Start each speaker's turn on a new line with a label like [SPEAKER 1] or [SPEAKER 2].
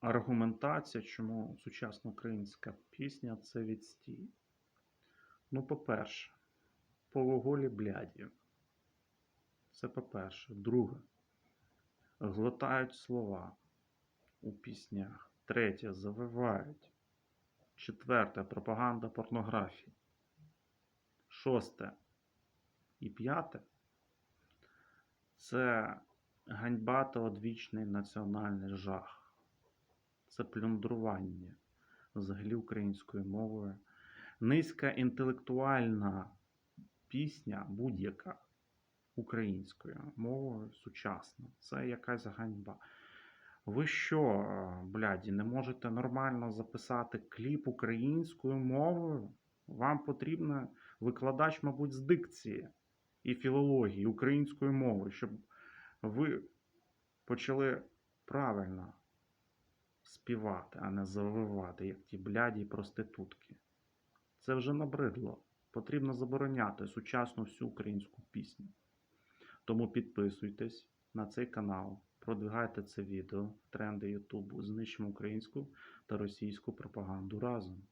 [SPEAKER 1] аргументація, чому сучасна українська пісня це відстій. Ну, по-перше, полуголі бляді. Це по-перше. Друге, глотають слова у піснях. Третє, завивають. Четверте, пропаганда порнографії. Шосте і п'яте це ганьба та одвічний національний жах. Це плюндрування взагалі українською мовою. Низька інтелектуальна пісня будь-яка українською мовою сучасна. Це якась ганьба. Ви що, бляді, не можете нормально записати кліп українською мовою? Вам потрібен викладач, мабуть, з дикції і філології української мови, щоб ви почали правильно співати, а не завивати, як ті бляді проститутки. Це вже набридло. Потрібно забороняти сучасну всю українську пісню. Тому підписуйтесь на цей канал, продвигайте це відео, тренди Ютубу, знищимо українську та російську пропаганду разом.